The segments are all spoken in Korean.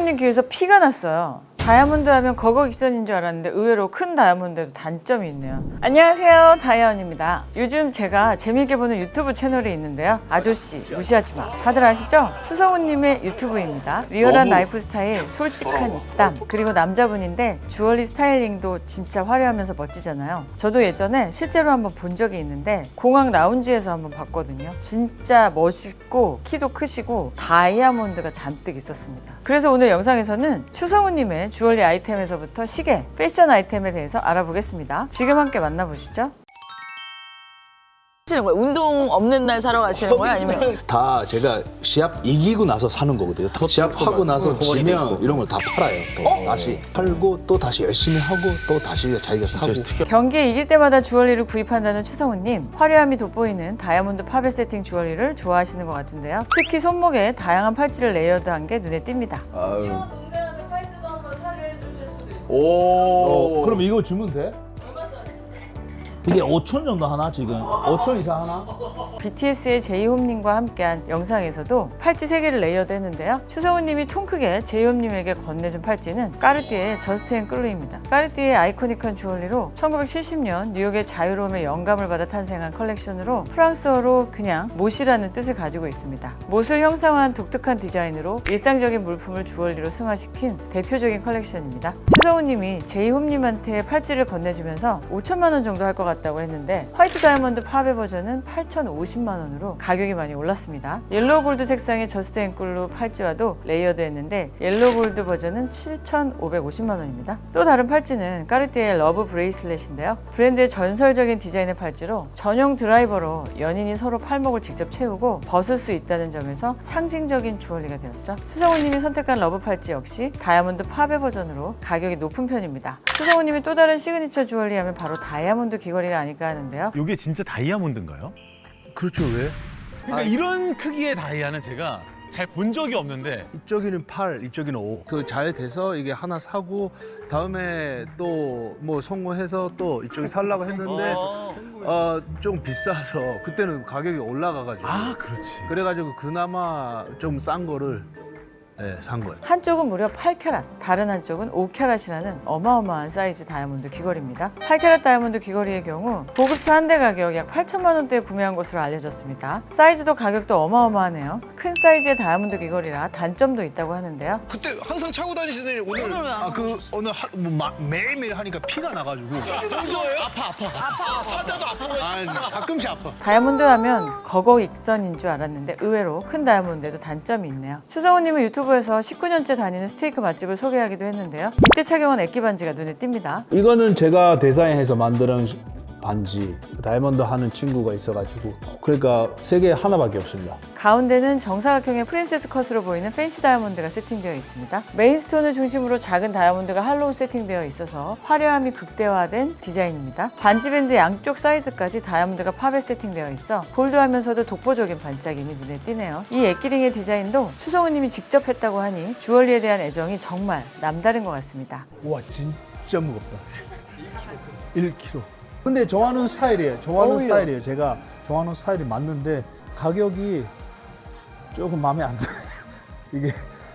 추성훈님 귀에서 피가 났어요. 다이아몬드 하면 거거익선인 줄 알았는데 의외로 큰 다이아몬드에도 단점이 있네요. 안녕하세요, 다이아원입니다. 요즘 제가 재미있게 보는 유튜브 채널이 있는데요. 아저씨 무시하지 마. 다들 아시죠? 추성훈님의 유튜브입니다. 리얼한 라이프 스타일, 솔직한 입담, 그리고 남자분인데 주얼리 스타일링도 진짜 화려하면서 멋지잖아요. 저도 예전에 실제로 한번 본 적이 있는데 공항 라운지에서 한번 봤거든요. 진짜 멋있고 키도 크시고 다이아몬드가 잔뜩 있었습니다. 그래서 오늘 영상에서는 추성훈님의 주얼리 아이템에서부터 시계, 패션 아이템에 대해서 알아보겠습니다. 지금 함께 만나보시죠. 하시는 거예요? 운동 없는 날 사러 가시는 거예요? 아니면 다 제가 시합 이기고 나서 사는 거거든요. 시합하고 나서 지면 이런 걸 다 팔아요. 또 다시 팔고 또 다시 열심히 하고 또 다시 자기가 사고. 경기에 이길 때마다 주얼리를 구입한다는 추성훈님 화려함이 돋보이는 다이아몬드 파베 세팅 주얼리를 좋아하시는 것 같은데요 특히 손목에 다양한 팔찌를 레이어드한 게 눈에 띕니다 아유. 오. 어, 그럼 이거 주면 돼? 이게 5천 정도 하나 지금? 5천 이상 하나? BTS의 제이홉님과 함께한 영상에서도 팔찌 3개를 레이어드 했는데요 추성훈님이 통 크게 제이홉님에게 건네준 팔찌는 까르띠에의 저스트 앤 끌루입니다 까르띠에의 아이코닉한 주얼리로 1970년 뉴욕의 자유로움의 영감을 받아 탄생한 컬렉션으로 프랑스어로 그냥 못이라는 뜻을 가지고 있습니다 못을 형상화한 독특한 디자인으로 일상적인 물품을 주얼리로 승화시킨 대표적인 컬렉션입니다 추성훈님이 제이홉님한테 팔찌를 건네주면서 5천만 원 정도 할 것 같 다고 했는데 화이트 다이아몬드 파베 버전은 8,050만 원으로 가격이 많이 올랐습니다. 옐로우 골드 색상의 저스트 앤꿀로 팔찌와도 레이어드 했는데 옐로우 골드 버전은 7,550만 원입니다. 또 다른 팔찌는 까르띠에의 러브 브레이슬렛인데요. 브랜드의 전설적인 디자인의 팔찌로 전용 드라이버로 연인이 서로 팔목을 직접 채우고 벗을 수 있다는 점에서 상징적인 주얼리가 되었죠. 수성우님이 선택한 러브 팔찌 역시 다이아몬드 파베 버전으로 가격이 높은 편입니다. 수성우님이 또 다른 시그니처 주얼리 하면 바로 다이아몬드 귀걸이 가 아닐까 하는데요. 이게 진짜 다이아몬드인가요? 그렇죠 왜? 그러니까 이런 크기의 다이아는 제가 잘 본 적이 없는데 이쪽에는 8, 이쪽에는 5. 그 잘 돼서 이게 하나 사고 다음에 또 뭐 성공해서 또 이쪽에 살라고 했는데 어, 좀 비싸서 그때는 가격이 올라가가지고 아 그렇지 그래가지고 그나마 좀 싼 거를 네, 산 거예요. 한쪽은 무려 8캐럿, 다른 한쪽은 5캐럿이라는 어마어마한 사이즈 다이아몬드 귀걸이입니다. 8캐럿 다이아몬드 귀걸이의 경우 고급차 한 대 가격 약 8천만 원대에 구매한 것으로 알려졌습니다. 사이즈도 가격도 어마어마하네요. 큰 사이즈의 다이아몬드 귀걸이라 단점도 있다고 하는데요. 그때 항상 차고 다니시더니 오늘 아그 오늘 하, 뭐 마- 매일매일 하니까 피가 나가지고 아파 아파 아파 사자도 아픈 거지. 아 가끔씩 아파. 다이아몬드 하면 거거 익선인 줄 알았는데 의외로 큰 다이아몬드에도 단점이 있네요. 추성훈님은 유튜브 에서 19년째 다니는 스테이크 맛집을 소개하기도 했는데요. 이때 착용한 액기 반지가 눈에 띕니다. 이거는 제가 디자인해서 만드는 반지 다이아몬드 하는 친구가 있어가지고 그러니까 세 개 하나밖에 없습니다 가운데는 정사각형의 프린세스 컷으로 보이는 팬시 다이아몬드가 세팅되어 있습니다. 메인 스톤을 중심으로 작은 다이아몬드가 할로우 세팅되어 있어서 화려함이 극대화된 디자인입니다. 반지 밴드 양쪽 사이드까지 다이아몬드가 팝에 세팅되어 있어 골드하면서도 독보적인 반짝임이 눈에 띄네요. 이 액기링의 디자인도 추성우님이 직접 했다고 하니 주얼리에 대한 애정이 정말 남다른 것 같습니다. 우와 진짜 무겁다 1kg 근데 좋아하는 스타일이에요. 좋아하는 어울려. 스타일이에요. 제가 좋아하는 스타일이 맞는데 가격이 조금 마음에 안 들어요 이게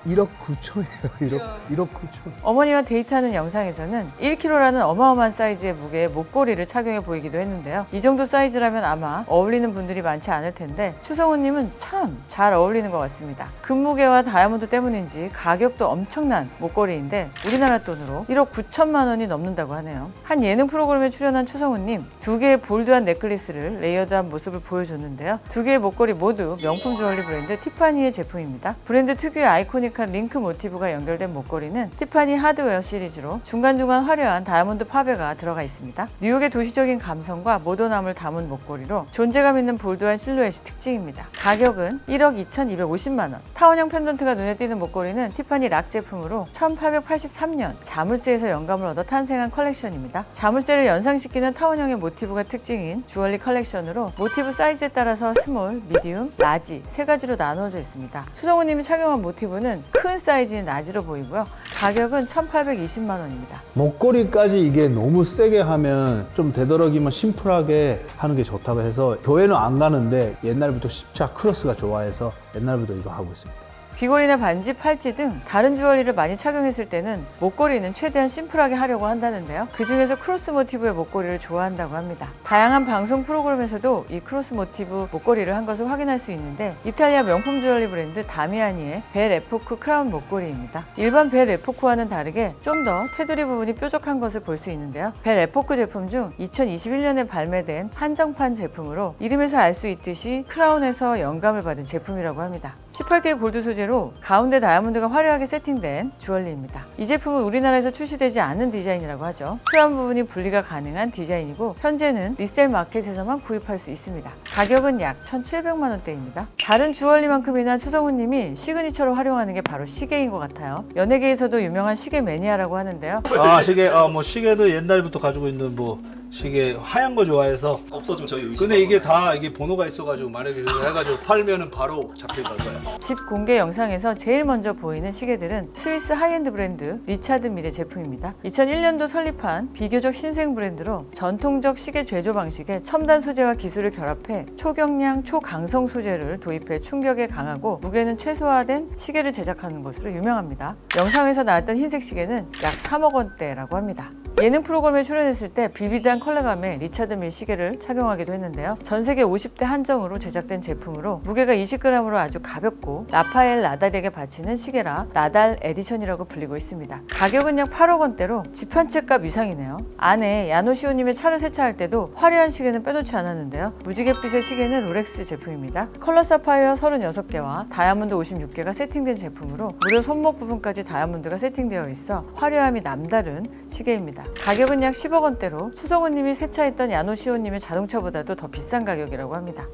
1억 9천이에요 1억, 1억 9천 어머니와 데이트하는 영상에서는 1kg라는 어마어마한 사이즈의 무게에 목걸이를 착용해 보이기도 했는데요. 이 정도 사이즈라면 아마 어울리는 분들이 많지 않을 텐데 추성훈님은 참 잘 어울리는 것 같습니다. 금무게와 다이아몬드 때문인지 가격도 엄청난 목걸이인데 우리나라 돈으로 1억 9천만 원이 넘는다고 하네요. 한 예능 프로그램에 출연한 추성훈님 두 개의 볼드한 넥클리스를 레이어드한 모습을 보여줬는데요. 두 개의 목걸이 모두 명품 주얼리 브랜드 티파니의 제품입니다. 브랜드 특유의 아이코닉 한 링크 모티브가 연결된 목걸이는 티파니 하드웨어 시리즈로 중간중간 화려한 다이아몬드 파베가 들어가 있습니다. 뉴욕의 도시적인 감성과 모던함을 담은 목걸이로 존재감 있는 볼드한 실루엣이 특징입니다. 가격은 1억 2,250만 원. 타원형 펜던트가 눈에 띄는 목걸이는 티파니 락 제품으로 1883년 자물쇠에서 영감을 얻어 탄생한 컬렉션입니다. 자물쇠를 연상시키는 타원형의 모티브가 특징인 주얼리 컬렉션으로 모티브 사이즈에 따라서 스몰, 미디움, 라지 세 가지로 나누어져 있습니다. 수성우님이 착용한 모티브는 큰 사이즈인 라지로 보이고요. 가격은 1,820만 원입니다. 목걸이까지 이게 너무 세게 하면 좀 되도록이면 심플하게 하는 게 좋다고 해서 교회는 안 가는데 옛날부터 십자 크로스가 좋아해서 옛날부터 이거 하고 있습니다 귀걸이나 반지, 팔찌 등 다른 주얼리를 많이 착용했을 때는 목걸이는 최대한 심플하게 하려고 한다는데요. 그 중에서 크로스 모티브의 목걸이를 좋아한다고 합니다. 다양한 방송 프로그램에서도 이 크로스 모티브 목걸이를 한 것을 확인할 수 있는데 이탈리아 명품 주얼리 브랜드 다미아니의 벨 에포크 크라운 목걸이입니다. 일반 벨 에포크와는 다르게 좀 더 테두리 부분이 뾰족한 것을 볼 수 있는데요. 벨 에포크 제품 중 2021년에 발매된 한정판 제품으로 이름에서 알 수 있듯이 크라운에서 영감을 받은 제품이라고 합니다. 18K 골드 소재로 가운데 다이아몬드가 화려하게 세팅된 주얼리입니다. 이 제품은 우리나라에서 출시되지 않은 디자인이라고 하죠. 크라운 부분이 분리가 가능한 디자인이고 현재는 리셀 마켓에서만 구입할 수 있습니다. 가격은 약 1,700만 원대입니다. 다른 주얼리만큼이나 추성훈 님이 시그니처로 활용하는 게 바로 시계인 것 같아요. 연예계에서도 유명한 시계 매니아라고 하는데요. 아 시계 아 뭐 시계도 옛날부터 가지고 있는 뭐 시계 하얀 거 좋아해서 없어지면 저희 의심. 근데 이게 다 이게 번호가 있어가지고 만약에 그거 해가지고 팔면은 바로 잡혀갈 거야. 집 공개 영상에서 제일 먼저 보이는 시계들은 스위스 하이엔드 브랜드 리차드 밀의 제품입니다. 2001년도 설립한 비교적 신생 브랜드로 전통적 시계 제조 방식에 첨단 소재와 기술을 결합해 초경량, 초강성 소재를 도입해 충격에 강하고 무게는 최소화된 시계를 제작하는 것으로 유명합니다. 영상에서 나왔던 흰색 시계는 약 3억 원대라고 합니다. 예능 프로그램에 출연했을 때 비비드한 컬러감의 리차드 밀 시계를 착용하기도 했는데요. 전 세계 50대 한정으로 제작된 제품으로 무게가 20g으로 아주 가볍고 라파엘 나달에게 바치는 시계라 나달 에디션이라고 불리고 있습니다. 가격은 약 8억 원대로 집 한 채 값 이상이네요. 안에 야노시오님의 차를 세차할 때도 화려한 시계는 빼놓지 않았는데요. 무지갯빛의 시계는 롤렉스 제품입니다. 컬러 사파이어 36개와 다이아몬드 56개가 세팅된 제품으로 무려 손목 부분까지 다이아몬드가 세팅되어 있어 화려함이 남다른 시계입니다. 가격은 약 10억 원대로 추성훈님이 세차했던 야노시오님의 자동차보다도 더 비싼 가격이라고 합니다.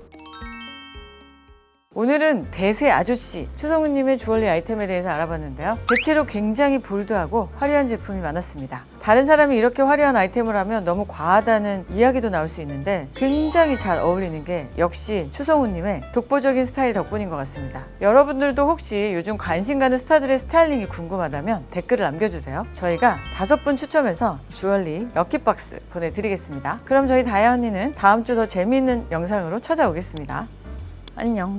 오늘은 대세 아저씨 추성훈님의 주얼리 아이템에 대해서 알아봤는데요. 대체로 굉장히 볼드하고 화려한 제품이 많았습니다. 다른 사람이 이렇게 화려한 아이템을 하면 너무 과하다는 이야기도 나올 수 있는데 굉장히 잘 어울리는 게 역시 추성훈님의 독보적인 스타일 덕분인 것 같습니다. 여러분들도 혹시 요즘 관심 가는 스타들의 스타일링이 궁금하다면 댓글을 남겨주세요. 저희가 다섯 분 추첨해서 주얼리 럭키박스 보내드리겠습니다. 그럼 저희 다야 언니는 다음 주 더 재미있는 영상으로 찾아오겠습니다. 안녕.